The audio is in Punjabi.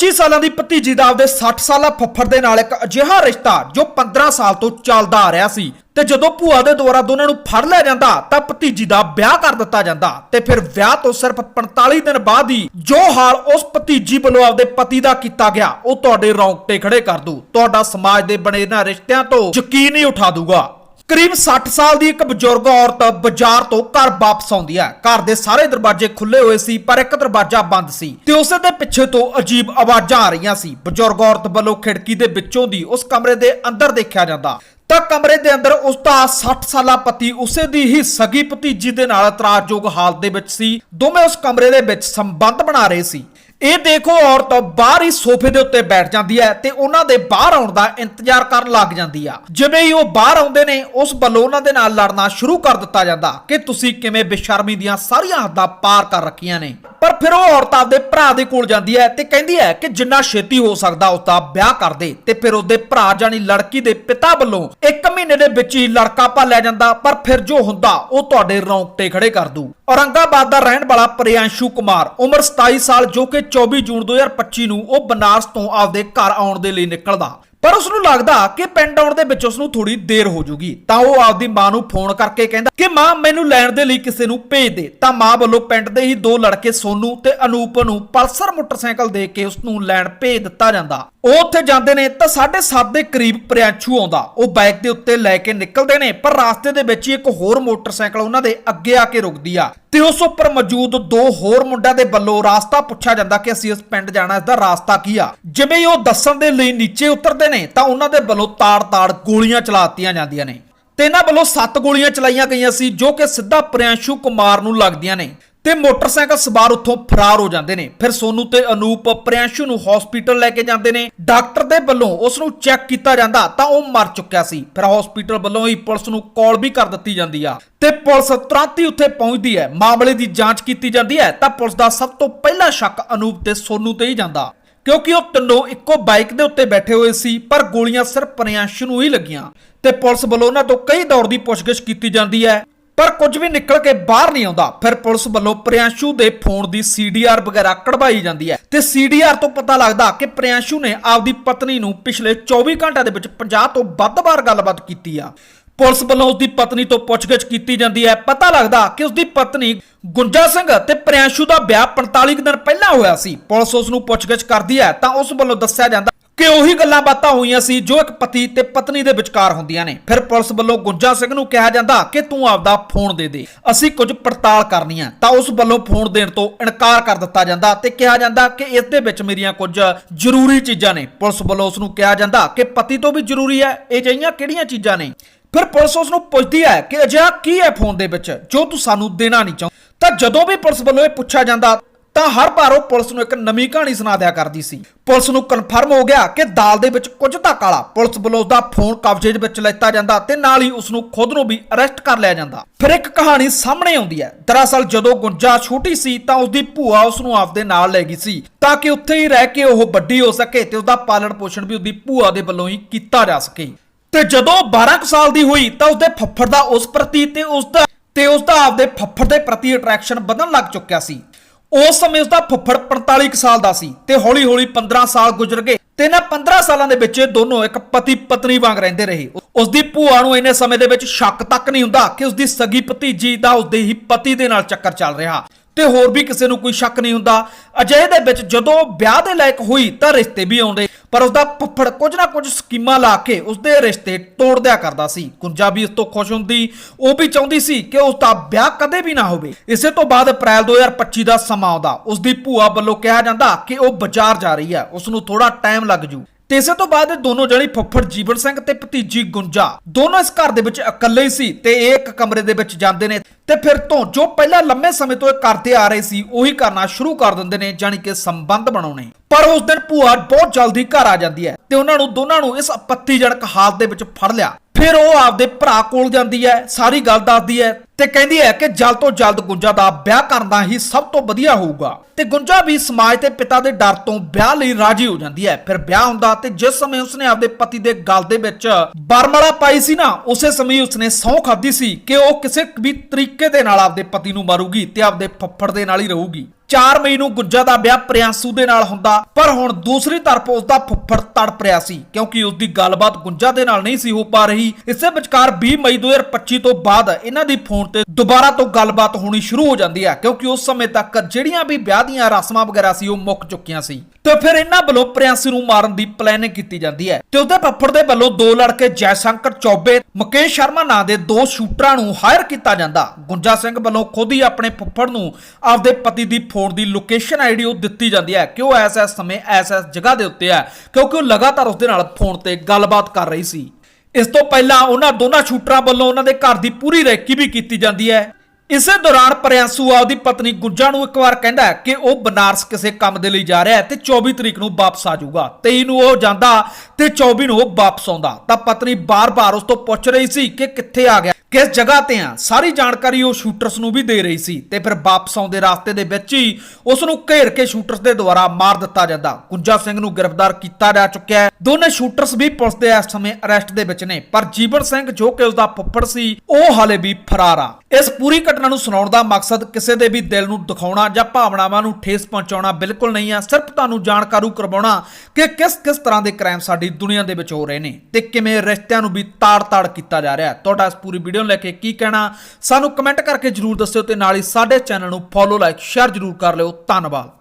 25 ਸਾਲਾਂ ਦੀ ਭਤੀਜੀ ਦਾ ਆਪਦੇ 60 ਸਾਲਾ ਫੱਫੜ ਦੇ ਨਾਲ ਇੱਕ ਅਜਿਹਾ ਰਿਸ਼ਤਾ ਜੋ 15 ਸਾਲ ਤੋਂ ਚੱਲਦਾ ਆ ਰਿਹਾ ਸੀ। ਤੇ ਜਦੋਂ ਭੂਆ ਦੇ ਦੁਆਰਾ ਦੋਨਾਂ ਨੂੰ ਫੜ ਲਿਆ ਜਾਂਦਾ, ਤਾਂ ਭਤੀਜੀ ਦਾ ਵਿਆਹ ਕਰ ਦਿੱਤਾ ਜਾਂਦਾ ਤੇ ਫਿਰ ਵਿਆਹ ਤੋਂ ਸਿਰਫ 45 ਦਿਨ ਬਾਅਦ ਹੀ ਜੋ ਹਾਲ ਉਸ ਭਤੀਜੀ ਵੱਲੋਂ ਆਪਦੇ ਪਤੀ ਦਾ ਕੀਤਾ ਗਿਆ, ਉਹ ਤੁਹਾਡੇ ਰੌਂਗਟੇ ਖੜੇ ਕਰ ਦੂ ਤੁਹਾਡਾ ਸਮਾਜ ਦੇ ਬਣੇ ਇਹਨਾਂ ਰਿਸ਼ਤਿਆਂ ਤੋਂ ਯਕੀਨ ਹੀ ਉਠਾ ਦੂਗਾ ਕਰੀਬ 60 ਸਾਲ ਦੀ ਇੱਕ ਬਜ਼ੁਰਗ ਔਰਤ ਬਾਜ਼ਾਰ ਤੋਂ ਘਰ ਵਾਪਸ ਆਉਂਦੀ ਹੈ। ਘਰ ਦੇ ਸਾਰੇ ਦਰਵਾਜ਼ੇ ਖੁੱਲੇ ਹੋਏ ਸੀ, ਪਰ ਇੱਕ ਦਰਵਾਜ਼ਾ ਬੰਦ ਸੀ ਤੇ ਉਸੇ ਦੇ ਪਿੱਛੇ ਤੋਂ ਅਜੀਬ ਆਵਾਜ਼ਾਂ ਆ ਰਹੀਆਂ ਸੀ। ਬਜ਼ੁਰਗ ਔਰਤ ਵੱਲੋਂ ਖਿੜਕੀ ਦੇ ਵਿੱਚੋਂ ਦੀ ਉਸ ਕਮਰੇ ਦੇ ਅੰਦਰ ਦੇਖਿਆ ਜਾਂਦਾ। ਤਾਂ ਕਮਰੇ ਦੇ ਅੰਦਰ ਉਸ ਦਾ 60 ਸਾਲਾ ਪਤੀ, ਉਸੇ ਦੀ ਹੀ ਸਗੀ ਭਤੀਜੀ ਦੇ ਨਾਲ ਇਤਰਾਜ਼ਯੋਗ ਹਾਲਤ ਦੇ ਵਿੱਚ ਸੀ। ਦੋਵੇਂ ਉਸ ਕਮਰੇ ਦੇ ਵਿੱਚ ਸੰਬੰਧ ਬਣਾ ਰਹੇ ਸੀ। ਇਹ ਦੇਖੋ, ਔਰਤ ਬਾਹਰ ਹੀ ਸੋਫੇ ਦੇ ਉੱਤੇ ਬੈਠ ਜਾਂਦੀ ਹੈ ਤੇ ਉਹਨਾਂ ਦੇ ਬਾਹਰ ਆਉਣ ਦਾ ਇੰਤਜ਼ਾਰ ਕਰਨ ਲੱਗ ਜਾਂਦੀ ਆ। ਜਿਵੇਂ ਹੀ ਉਹ ਬਾਹਰ ਆਉਂਦੇ ਨੇ, ਉਸ ਵੱਲੋਂ ਉਹਨਾਂ ਦੇ ਨਾਲ ਲੜਨਾ ਸ਼ੁਰੂ ਕਰ ਦਿੱਤਾ ਜਾਂਦਾ ਕਿ ਤੁਸੀਂ ਕਿਵੇਂ ਬੇਸ਼ਰਮੀ ਦੀਆਂ ਸਾਰੀਆਂ ਹੱਦਾਂ ਪਾਰ ਕਰ ਰੱਖੀਆਂ ਨੇ। ਪਰ ਫਿਰ ਉਹ ਔਰਤ ਆਪਦੇ ਭਰਾ ਦੇ ਕੋਲ ਜਾਂਦੀ ਹੈ ਤੇ ਕਹਿੰਦੀ ਹੈ ਕਿ ਜਿੰਨਾ ਛੇਤੀ ਹੋ ਸਕਦਾ ਉਸ ਦਾ ਵਿਆਹ ਕਰ ਦੇ ਤੇ ਫਿਰ ਉਹਦੇ ਭਰਾ ਜਾਨੀ ਲੜਕੀ ਦੇ ਪਿਤਾ ਵੱਲੋਂ 1 ਮਹੀਨੇ ਦੇ ਵਿੱਚ ਹੀ ਲੜਕਾ ਭਾਲਿਆ ਜਾਂਦਾ, ਪਰ ਫਿਰ ਜੋ ਹੁੰਦਾ ਉਹ ਤੁਹਾਡੇ ਰੌਂਗਟੇ ਖੜੇ ਕਰ ਦੂ। ਔਰੰਗਾਬਾਦ ਦਾ ਰਹਿਣ ਵਾਲਾ ਪ੍ਰਿਆੰਸ਼ੂ ਕੁਮਾਰ, ਉਮਰ 27 ਸਾਲ ਜੋ ਕਿ 24 ਜੂਨ 2025 ਨੂੰ ਉਹ ਬਨਾਰਸ ਤੋਂ ਆਪਦੇ ਘਰ ਆਉਣ ਦੇ ਲਈ ਨਿਕਲਦਾ। ਪਰ ਉਸ ਨੂੰ ਲੱਗਦਾ ਕਿ ਪਿੰਡ ਆਉਣ ਦੇ ਵਿੱਚ ਉਸ ਨੂੰ ਥੋੜੀ ਦੇਰ ਹੋ ਜੂਗੀ। ਤਾਂ ਉਹ ਆਪਦੀ ਮਾਂ ਨੂੰ ਫੋਨ ਕਰਕੇ ਕਹਿੰਦਾ ਕਿ ਮਾਂ, ਮੈਨੂੰ ਲੈਣ ਦੇ ਲਈ ਕਿਸੇ ਨੂੰ ਭੇਜ ਦੇ। ਤਾਂ ਮਾਂ ਵੱਲੋਂ ਪਿੰਡ ਦੇ ਹੀ ਦੋ ਲੜਕੇ ਸੋਨੂ ਤੇ ਅਨੂਪ ਨੂੰ ਪਲਸਰ ਮੋਟਰਸਾਈਕਲ ਦੇ ਕੇ ਉਸ ਨੂੰ ਲੈਣ ਭੇਜ ਦਿੱਤਾ ਜਾਂਦਾ। ਉਹ ਉੱਥੇ ਜਾਂਦੇ ਨੇ ਤਾਂ 7:30 ਦੇ ਕਰੀਬ ਪ੍ਰਿਆੰਸ਼ੂ ਆਉਂਦਾ। ਉਹ ਬਾਈਕ ਦੇ ਉੱਤੇ ਲੈ ਕੇ ਨਿਕਲਦੇ ਨੇ, ਪਰ ਰਾਸਤੇ ਦੇ ਵਿੱਚ ਇੱਕ ਹੋਰ ਮੋਟਰਸਾਈਕਲ ਉਹਨਾਂ ਦੇ ਅੱਗੇ ਆ ਕੇ ਰੁਕਦੀ ਆ। ਤੇ ਉਸ ਉੱਪਰ ਮੌਜੂਦ ਦੋ ਹੋਰ ਮੁੰਡਿਆਂ ਦੇ ਵੱਲੋਂ ਰਾਸਤਾ ਪੁੱਛਿਆ ਜਾਂਦਾ ਕਿ ਅਸੀਂ ਇਸ ਪਿੰਡ ਜਾਣਾ, ਇਸ ਦਾ ਰਾਸਤਾ ਕੀ ਆ? ਜਿਵੇਂ ਉਹ ਦੱਸਣ ਦੇ ਲਈ ਨੀਚੇ ਉਤਰਦੇ ਨੇ, ਤਾਂ ਉਹਨਾਂ ਦੇ ਵੱਲੋਂ ਤਾੜ-ਤਾੜ ਗੋਲੀਆਂ ਚਲਾਤੀਆਂ ਜਾਂਦੀਆਂ ਨੇ। ਤੇ ਇਹਨਾਂ ਵੱਲੋਂ 7 ਗੋਲੀਆਂ ਚਲਾਈਆਂ ਗਈਆਂ ਸੀ, ਜੋ ਕਿ ਸਿੱਧਾ ਪ੍ਰਿਆਂਸ਼ੂ ਕੁਮਾਰ ਨੂੰ ਲੱਗਦੀਆਂ ਨੇ। ਤੇ ਮੋਟਰਸਾਈਕਲ ਸਵਾਰ ਉੱਥੋਂ ਫਰਾਰ ਹੋ ਜਾਂਦੇ ਨੇ। ਫਿਰ ਸੋਨੂ ਤੇ ਅਨੂਪ ਪ੍ਰਿਆੰਸ਼ੂ ਨੂੰ ਹਸਪੀਟਲ ਲੈ ਕੇ ਜਾਂਦੇ ਨੇ। ਡਾਕਟਰ ਦੇ ਵੱਲੋਂ ਉਸ ਨੂੰ ਚੈੱਕ ਕੀਤਾ ਜਾਂਦਾ ਤਾਂ ਉਹ ਮਰ ਚੁੱਕਿਆ ਸੀ। ਫਿਰ ਹਸਪੀਟਲ ਵੱਲੋਂ ਹੀ ਪੁਲਿਸ ਨੂੰ ਕਾਲ ਵੀ ਕਰ ਦਿੱਤੀ ਜਾਂਦੀ ਆ। ਤੇ ਪੁਲਿਸ ਤੁਰੰਤ ਹੀ ਉੱਥੇ ਪਹੁੰਚਦੀ ਹੈ। ਮਾਮਲੇ ਦੀ ਜਾਂਚ ਕੀਤੀ ਜਾਂਦੀ ਹੈ ਤਾਂ ਪੁਲਿਸ ਦਾ ਸਭ ਤੋਂ ਪਹਿਲਾ ਸ਼ੱਕ ਅਨੂਪ ਤੇ ਸੋਨੂ ਤੇ ਹੀ ਜਾਂਦਾ। ਕਿਉਂਕਿ ਉਹ ਤਿੰਨੋਂ ਇੱਕੋ ਬਾਈਕ ਦੇ ਉੱਤੇ ਬੈਠੇ ਹੋਏ ਸੀ, ਪਰ ਗੋਲੀਆਂ ਸਿਰਫ ਪ੍ਰਿਆੰਸ਼ੂ ਨੂੰ ਹੀ ਲੱਗੀਆਂ। ਤੇ ਪੁਲਿਸ ਵੱਲੋਂ ਉਹਨਾਂ ਤੋਂ ਕਈ ਦੌਰ ਦੀ ਪੁੱਛਗਿੱਛ ਕੀਤੀ ਜਾਂਦੀ ਹੈ। ਪਰ ਕੁਝ ਵੀ ਨਿਕਲ ਕੇ ਬਾਹਰ ਨਹੀਂ ਆਉਂਦਾ। ਫਿਰ ਪੁਲਿਸ ਵੱਲੋਂ ਪ੍ਰਿਆੰਸ਼ੂ ਦੇ ਫੋਨ ਦੀ ਸੀਡੀਆਰ ਵਗੈਰਾ ਕਢਵਾਈ ਜਾਂਦੀ ਹੈ ਤੇ ਸੀਡੀਆਰ ਤੋਂ ਪਤਾ ਲੱਗਦਾ ਕਿ ਪ੍ਰਿਆੰਸ਼ੂ ਨੇ ਆਪਦੀ ਪਤਨੀ ਨੂੰ ਪਿਛਲੇ 24 ਘੰਟਿਆਂ ਦੇ ਵਿੱਚ 50 ਤੋਂ ਵੱਧ ਵਾਰ ਗੱਲਬਾਤ ਕੀਤੀ ਆ। ਪੁਲਿਸ ਵੱਲੋਂ ਉਸਦੀ ਪਤਨੀ ਤੋਂ ਪੁੱਛਗਿੱਛ ਕੀਤੀ ਜਾਂਦੀ ਹੈ। ਪਤਾ ਲੱਗਦਾ ਕਿ ਉਸਦੀ ਪਤਨੀ ਗੁੰਜਾ ਸਿੰਘ ਤੇ ਪ੍ਰਿਆਂਸ਼ੂ ਦਾ ਵਿਆਹ 45 ਕੁ ਦਿਨ ਪਹਿਲਾਂ ਹੋਇਆ ਸੀ। ਪੁਲਿਸ ਉਸ ਨੂੰ ਪੁੱਛਗਿੱਛ ਕਰਦੀ ਹੈ ਤਾਂ ਉਸ ਵੱਲੋਂ ਦੱਸਿਆ ਜਾਂਦਾ ਕਿ ਉਹੀ ਗੱਲਾਂ ਬਾਤਾਂ ਹੋਈਆਂ ਸੀ ਜੋ ਇੱਕ ਪਤੀ ਤੇ ਪਤਨੀ ਦੇ ਵਿਚਕਾਰ ਹੁੰਦੀਆਂ ਨੇ। ਫਿਰ ਪੁਲਿਸ ਵੱਲੋਂ ਗੁੰਜਾ ਸਿੰਘ ਨੂੰ ਕਿਹਾ ਜਾਂਦਾ ਕਿ ਤੂੰ ਆਪਦਾ ਫੋਨ ਦੇ ਦੇ। ਅਸੀਂ ਕੁਝ ਪੜਤਾਲ ਕਰਨੀ ਹੈ ਤਾਂ ਉਸ ਵੱਲੋਂ ਫੋਨ ਦੇਣ ਤੋਂ ਇਨਕਾਰ ਕਰ ਦਿੱਤਾ ਜਾਂਦਾ ਤੇ ਕਿਹਾ ਜਾਂਦਾ ਕਿ ਇਸ ਦੇ ਵਿੱਚ ਮੇਰੀਆਂ ਕੁਝ ਜ਼ਰੂਰੀ ਚੀਜ਼ਾਂ ਨੇ। ਪੁਲਿਸ ਵੱਲੋਂ ਉਸ ਨੂੰ ਕਿਹਾ ਜਾਂਦਾ ਕਿ ਪਤੀ ਤੋਂ ਵੀ ਜ਼ਰੂਰੀ ਹੈ। ਇਹ ਜਿਹੀਆਂ ਕਿਹੜੀਆਂ ਚੀਜ਼ਾਂ ਨੇ? ਫਿਰ ਪੁਲਿਸ ਉਸ ਨੂੰ ਪੁੱਛਦੀ ਹੈ ਕਿ ਅਜਿਹਾ ਕੀ ਹੈ ਫੋਨ ਦੇ ਵਿੱਚ ਜੋ ਤੂੰ ਸਾਨੂੰ ਦੇਣਾ ਨਹੀਂ ਚਾਹੁੰਦਾ? ਤਾਂ ਜਦੋਂ ਵੀ ਪੁਲਿਸ ਵੱਲੋਂ ਇਹ ਪੁੱਛਿਆ ਜਾਂਦਾ ਤਾਂ ਹਰ ਵਾਰ ਉਹ ਪੁਲਿਸ ਨੂੰ ਇੱਕ ਨਵੀਂ ਕਹਾਣੀ ਸੁਣਾ ਦਿਆ ਕਰਦੀ ਸੀ। ਪੁਲਿਸ ਨੂੰ ਕਨਫਰਮ ਹੋ ਗਿਆ ਕਿ ਦਾਲ ਦੇ ਵਿੱਚ ਕੁਝ ਤਾਂ ਕਾਲਾ। ਪੁਲਿਸ ਵੱਲੋਂ ਉਸਦਾ ਫੋਨ ਕਬਜ਼ੇ ਦੇ ਵਿੱਚ ਲੈਤਾ ਜਾਂਦਾ ਤੇ ਨਾਲ ਹੀ ਉਸ ਨੂੰ ਖੁਦ ਨੂੰ ਵੀ ਅਰੈਸਟ ਕਰ ਲਿਆ ਜਾਂਦਾ। ਫਿਰ ਇੱਕ ਕਹਾਣੀ ਸਾਹਮਣੇ ਆਉਂਦੀ ਹੈ। ਦਰਅਸਲ ਜਦੋਂ ਗੁੰਜਾ ਛੋਟੀ ਸੀ ਤਾਂ ਉਸਦੀ ਭੂਆ ਉਸ ਨੂੰ ਆਪਦੇ ਨਾਲ ਲੈ ਗਈ ਸੀ ਤਾਂ ਕਿ ਉੱਥੇ ਹੀ ਰਹਿ ਕੇ ਉਹ ਵੱਡੀ ਹੋ ਸਕੇ ਤੇ ਉਸਦਾ ਪਾਲਣ ਪੋਸ਼ਣ ਵੀ ਉਸਦੀ ਭੂਆ ਦੇ ਵੱਲੋਂ ਹੀ ਕੀਤਾ ਜਾ ਸਕੇ। ਤੇ ਜਦੋਂ 12 ਕੁ ਸਾਲ ਦੀ ਹੋਈ ਤਾਂ ਉਸਦੇ ਫੱਫੜ ਦਾ ਉਸ ਪ੍ਰਤੀ ਤੇ ਉਸਦਾ ਤੇ ਉਸਦਾ ਆਪਦੇ ਫੱਫੜ ਦੇ ਪ੍ਰਤੀ ਅਟਰੈਕਸ਼ਨ ਵਧਣ ਲੱਗ ਚੁੱਕਿਆ ਸੀ। ਉਸ ਸਮੇਂ ਉਸਦਾ ਫੁੱਫੜ 45 ਕੁ ਸਾਲ ਦਾ ਸੀ ਤੇ ਹੌਲੀ-ਹੌਲੀ 15 ਸਾਲ ਗੁਜ਼ਰ ਗਏ ਤੇ ਇਹਨਾਂ 15 ਸਾਲਾਂ ਦੇ ਵਿੱਚ ਇਹ ਦੋਨੋਂ ਇੱਕ ਪਤੀ ਪਤਨੀ ਵਾਂਗ ਰਹਿੰਦੇ ਰਹੇ। ਉਸਦੀ ਭੂਆ ਨੂੰ ਇੰਨੇ ਸਮੇਂ ਦੇ ਵਿੱਚ ਸ਼ੱਕ ਤੱਕ ਨਹੀਂ ਹੁੰਦਾ ਕਿ ਉਸਦੀ ਸਗੀ ਭਤੀਜੀ ਦਾ ਉਸਦੇ ਹੀ ਪਤੀ ਦੇ ਨਾਲ ਚੱਕਰ ਚੱਲ ਰਿਹਾ। ਤੇ ਹੋਰ ਵੀ ਕਿਸੇ ਨੂੰ ਕੋਈ ਸ਼ੱਕ ਨਹੀਂ ਹੁੰਦਾ। ਅਜਿਹੇ ਦੇ ਵਿੱਚ ਜਦੋਂ ਵਿਆਹ ਦੇ ਲਾਇਕ ਹੋਈ ਤਾਂ ਰਿਸ਼ਤੇ ਵੀ ਆਉਂਦੇ। ਪਰ ਉਸਦਾ ਫੁੱਫੜ ਕੁਝ ਨਾ ਕੁਝ ਸਕੀਮਾਂ ਲਾ ਕੇ ਉਸਦੇ ਰਿਸ਼ਤੇ ਤੋੜ ਦਿਆ ਕਰਦਾ ਸੀ। ਗੁੰਜਾ ਵੀ ਇਸ ਤੋਂ ਖੁਸ਼ ਹੁੰਦੀ, ਉਹ ਵੀ ਚਾਹੁੰਦੀ ਸੀ ਕਿ ਉਸ ਦਾ ਵਿਆਹ ਕਦੇ ਵੀ ਨਾ ਹੋਵੇ। ਇਸੇ ਤੋਂ ਬਾਅਦ ਅਪ੍ਰੈਲ 2025 ਦਾ ਸਮਾਂ ਆਉਂਦਾ। ਉਸਦੀ ਭੂਆ ਵੱਲੋਂ ਕਿਹਾ ਜਾਂਦਾ ਕਿ ਉਹ ਬਾਜ਼ਾਰ ਜਾ ਰਹੀ ਹੈ। ਉਸ ਨੂੰ ਥੋੜਾ ਟਾਈਮ ਲੱਗ ਜੂ। ਤੇ ਇਸੇ ਤੋਂ ਬਾਅਦ ਇਹ ਦੋਨੋਂ ਜਣੀ ਫੁੱਫੜ ਜੀਵਨ ਸਿੰਘ ਤੇ ਭਤੀਜੀ ਗੁੰਜਾ। ਦੋਨੋਂ ਇਸ ਘਰ ਦੇ ਵਿੱਚ ਇਕੱਲੇ ਹੀ ਸੀ ਤੇ ਇਹ ਇੱਕ ਕਮਰੇ ਦੇ ਵਿੱਚ ਜਾਂਦੇ ਨੇ ਤੇ ਫਿਰ ਤੋਂ ਜੋ ਪਹਿਲਾਂ ਲੰਮੇ ਸਮੇਂ ਤੋਂ ਇਹ ਕਰਦੇ ਆ ਰਹੇ ਸੀ, ਉਹੀ ਕਰਨਾ ਸ਼ੁਰੂ ਕਰ ਦਿੰਦੇ ਨੇ ਜਾਨੀ ਕਿ ਸੰਬੰਧ ਬਣਾਉਣੇ। ਪਰ ਉਸ ਦਿਨ ਭੂਆ ਬਹੁਤ ਜਲਦੀ ਘਰ ਆ ਜਾਂਦੀ ਹੈ ਤੇ ਉਹਨਾਂ ਨੂੰ ਦੋਨਾਂ ਨੂੰ ਇਸ ਆਪੱਤੀਜਨਕ ਹਾਲਤ ਦੇ ਵਿੱਚ ਫੜ ਲਿਆ। ਫਿਰ ਉਹ ਆਪਦੇ ਭਰਾ ਕੋਲ ਜਾਂਦੀ ਹੈ, ਸਾਰੀ ਗੱਲ ਦੱਸਦੀ ਹੈ ਤੇ ਕਹਿੰਦੀ ਹੈ ਕਿ ਜਲਦ ਤੋਂ ਜਲਦ ਗੁੰਜਾ ਦਾ ਵਿਆਹ ਕਰਨਾ ਹੀ ਸਭ ਤੋਂ ਵਧੀਆ ਹੋਊਗਾ। ਤੇ ਗੁੰਜਾ ਵੀ ਸਮਾਜ ਤੇ ਪਿਤਾ ਦੇ ਡਰ ਤੋਂ ਵਿਆਹ ਲਈ ਰਾਜੀ ਹੋ ਜਾਂਦੀ ਹੈ। ਫਿਰ ਵਿਆਹ ਹੁੰਦਾ ਤੇ ਜਿਸ ਸਮੇਂ ਉਸਨੇ ਆਪਦੇ ਪਤੀ ਦੇ ਗਲ ਦੇ ਵਿੱਚ ਬਰਮਲਾ ਪਾਈ ਸੀ ਨਾ, ਉਸੇ ਸਮੇਂ ਉਸਨੇ ਸਹੁੰ ਖਾਧੀ ਸੀ ਕਿ ਉਹ ਕਿਸੇ ਵੀ ਤਰੀਕੇ ਦੇ ਨਾਲ ਆਪਦੇ ਪਤੀ ਨੂੰ ਮਾਰੂਗੀ ਤੇ ਆਪਦੇ ਫੱਫੜ ਦੇ ਨਾਲ ਹੀ ਰਹੂਗੀ। 4 ਮਈ ਨੂੰ ਗੁੱਜਾ ਦਾ ਵਿਆਹ ਪ੍ਰਿਆਸੂ ਦੇ ਨਾਲ ਹੁੰਦਾ, ਪਰ ਹੁਣ ਦੂਸਰੀ ਤਰਫ ਉਸ ਦਾ ਫੁੱਫੜ ਤੜਪ ਰਿਹਾ ਸੀ, ਕਿਉਂਕਿ ਉਸ ਦੀ ਗੱਲਬਾਤ ਗੁੰਜਾ ਦੇ ਨਾਲ ਨਹੀਂ ਸੀ ਹੋ ਪਾ ਰਹੀ। ਇਸੇ ਵਿਚਕਾਰ 20 ਮਈ 2025 ਤੋਂ ਬਾਅਦ ਇਹਨਾਂ ਦੀ ਫੋਨ ਤੇ ਦੁਬਾਰਾ ਤੋਂ ਗੱਲਬਾਤ ਹੋਣੀ ਸ਼ੁਰੂ ਹੋ ਜਾਂਦੀ ਹੈ, ਕਿਉਂਕਿ ਉਸ ਸਮੇਂ ਤੱਕ ਜਿਹੜੀਆਂ ਵੀ ਵਿਆਹ ਦੀਆਂ ਰਸਮਾਂ ਵਗੈਰਾ ਸੀ, ਉਹ ਮੁੱਕ ਚੁੱਕੀਆਂ ਸੀ। ਤੇ ਫਿਰ ਇਹਨਾਂ ਵੱਲੋਂ ਪ੍ਰਿਆਸੂ ਨੂੰ ਮਾਰਨ ਦੀ ਪਲੈਨਿੰਗ ਕੀਤੀ ਜਾਂਦੀ ਹੈ। ਤੇ ਉਹਦੇ ਫੁੱਫੜ ਦੇ ਵੱਲੋਂ ਦੋ ਲੜਕੇ ਜੈਸ਼ੰਕਰ ਚੌਬੇ, ਮੁਕੇਸ਼ ਸ਼ਰਮਾ ਨਾਂ ਦੇ ਦੋ ਸ਼ੂਟਰਾਂ ਨੂੰ ਹਾਇਰ ਕੀਤਾ ਜਾਂਦਾ। ਗੁੰਜਾ ਸਿੰਘ ਵੱਲੋਂ ਖੁਦ ਹੀ ਆਪਣੇ ਫੁੱਫੜ ਨੂੰ ਆਪਦੇ ਪਤੀ ਦੀ ਫੋਨ ਦੀ ਲੋਕੇਸ਼ਨ ਆਈਡੀ ਉਹ ਦਿੱਤੀ ਜਾਂਦੀ ਹੈ। ਕਿ ਉਹ ਐਸ ਐਸ ਸਮੇਂ ਐਸ ਐਸ ਜਗ੍ਹਾ ਦੇ ਉੱਤੇ ਹੈ? ਕਿਉਂਕਿ ਉਹ ਲਗਾਤਾਰ ਉਸ ਦੇ ਨਾਲ ਫੋਨ ਤੇ ਗੱਲਬਾਤ ਕਰ ਰਹੀ ਸੀ। ਇਸ ਤੋਂ ਪਹਿਲਾਂ ਉਹਨਾਂ ਦੋਨਾਂ ਸ਼ੂਟਰਾਂ ਵੱਲੋਂ ਉਹਨਾਂ ਦੇ ਘਰ ਦੀ ਪੂਰੀ ਰੈਕੀ ਵੀ ਕੀਤੀ ਜਾਂਦੀ ਹੈ। ਇਸੇ ਦੌਰਾਨ ਪ੍ਰਿਆੰਸੂ ਆਪਦੀ ਪਤਨੀ ਗੁੱਜਾ ਨੂੰ ਇੱਕ ਵਾਰ ਕਹਿੰਦਾ ਹੈ ਕਿ ਉਹ ਬਨਾਰਸ ਕਿਸੇ ਕੰਮ ਦੇ ਲਈ ਜਾ ਰਿਹਾ ਹੈ ਤੇ 24 ਤਰੀਕ ਨੂੰ ਵਾਪਸ ਆ ਜਾਊਗਾ। 23 ਨੂੰ ਉਹ ਜਾਂਦਾ ਤੇ 24 ਨੂੰ ਉਹ ਵਾਪਸ ਆਉਂਦਾ। ਤਾਂ ਪਤਨੀ ਬਾਰ-ਬਾਰ ਉਸ ਤੋਂ ਪੁੱਛ ਰਹੀ ਸੀ ਕਿ ਕਿੱਥੇ ਆ ਗਿਆ। ਕਿਸ ਜਗ੍ਹਾ ਤੇ ਆ? ਸਾਰੀ ਜਾਣਕਾਰੀ ਉਹ ਸ਼ੂਟਰਸ ਨੂੰ ਵੀ ਦੇ ਰਹੀ ਸੀ ਤੇ ਫਿਰ ਵਾਪਸ ਆਉਂਦੇ ਰਸਤੇ ਦੇ ਵਿੱਚ ਹੀ ਉਸ ਨੂੰ ਘੇਰ ਕੇ ਸ਼ੂਟਰਸ ਦੇ ਦੁਆਰਾ ਮਾਰ ਦਿੱਤਾ ਜਾਂਦਾ। ਗੁੰਜਾ ਸਿੰਘ ਨੂੰ ਗ੍ਰਿਫਤਾਰ ਕੀਤਾ ਜਾ ਚੁੱਕਿਆ ਹੈ। ਦੋਨੇ ਸ਼ੂਟਰਸ ਵੀ ਪੁਲਿਸ ਦੇ ਇਸ ਸਮੇਂ ਅਰੈਸਟ ਦੇ ਵਿੱਚ ਨੇ, ਪਰ ਜੀਵਨ ਸਿੰਘ ਜੋ ਕਿ ਉਸ ਦਾ ਫੁੱਫੜ ਸੀ, ਉਹ ਹਾਲੇ ਵੀ ਫਰਾਰ ਆ। ਇਸ ਪੂਰੀ ਘਟਨਾ ਨੂੰ ਸੁਣਾਉਣ ਦਾ ਮਕਸਦ ਕਿਸੇ ਦੇ ਵੀ ਦਿਲ ਨੂੰ ਦਿਖਾਉਣਾ ਜਾਂ ਭਾਵਨਾਵਾਂ ਨੂੰ ਠੇਸ ਪਹੁੰਚਾਉਣਾ ਬਿਲਕੁਲ ਨਹੀਂ ਆ। ਸਿਰਫ ਤੁਹਾਨੂੰ ਜਾਣਕਾਰੂ ਕਰਵਾਉਣਾ ਕਿ ਕਿਸ ਕਿਸ ਤਰ੍ਹਾਂ ਦੇ ਕ੍ਰਾਈਮ ਸਾਡੀ ਦੁਨੀਆ ਦੇ ਵਿੱਚ ਹੋ ਰਹੇ ਨੇ ਤੇ ਕਿਵੇਂ ਰਿਸ਼ਤਿਆਂ ਨੂੰ ਵੀ ਤਾੜ-ਤਾੜ ਕੀਤਾ ਜਾ ਰਿਹਾ ਤੁਹਾਡਾ ਇਸ ਪੂਰੀ ਵੀਡੀਓ ਵੀਡੀਓ ਨੂੰ ਲੈ ਕੇ ਕੀ ਕਹਿਣਾ, ਸਾਨੂੰ ਕਮੈਂਟ ਕਰਕੇ ਜਰੂਰ ਦੱਸਿਓ ਤੇ ਨਾਲ ਹੀ ਸਾਡੇ ਚੈਨਲ ਨੂੰ ਫੋਲੋ ਲਾਈਕ ਸ਼ੇਅਰ ਜਰੂਰ ਕਰ ਲਿਓ। ਧੰਨਵਾਦ।